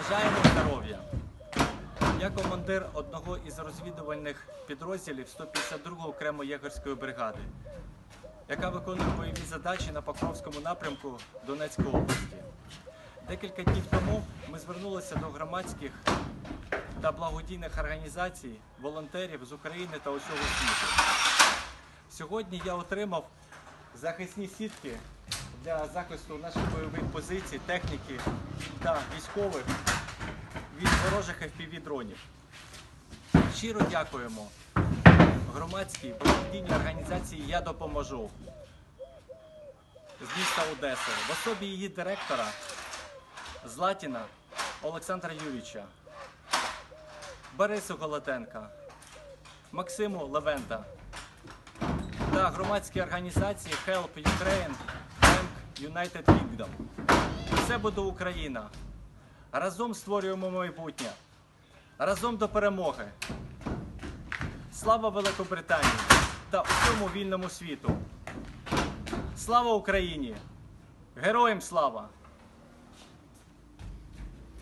Бажаємо здоров'я. Я командир одного із розвідувальних підрозділів 152 окремої єгерської бригади, яка виконує бойові задачі на Покровському напрямку Донецької області. Декілька днів тому ми звернулися до громадських та благодійних організацій, волонтерів з України та усього світу. Сьогодні я отримав захисні сітки для захисту наших бойових позицій, техніки та військових від ворожих fpv дронів. Щиро дякуємо громадській благодійній організації Я допоможу з міста Одеси в особі її директора Златіна Олександра Юрійовича, Борису Голотенка, Максиму Левента та громадські організації Help Ukraine United Kingdom. Все буде Україна. Разом створюємо майбутнє. Разом до перемоги. Слава Великобританії та усьому вільному світу. Слава Україні! Героям слава!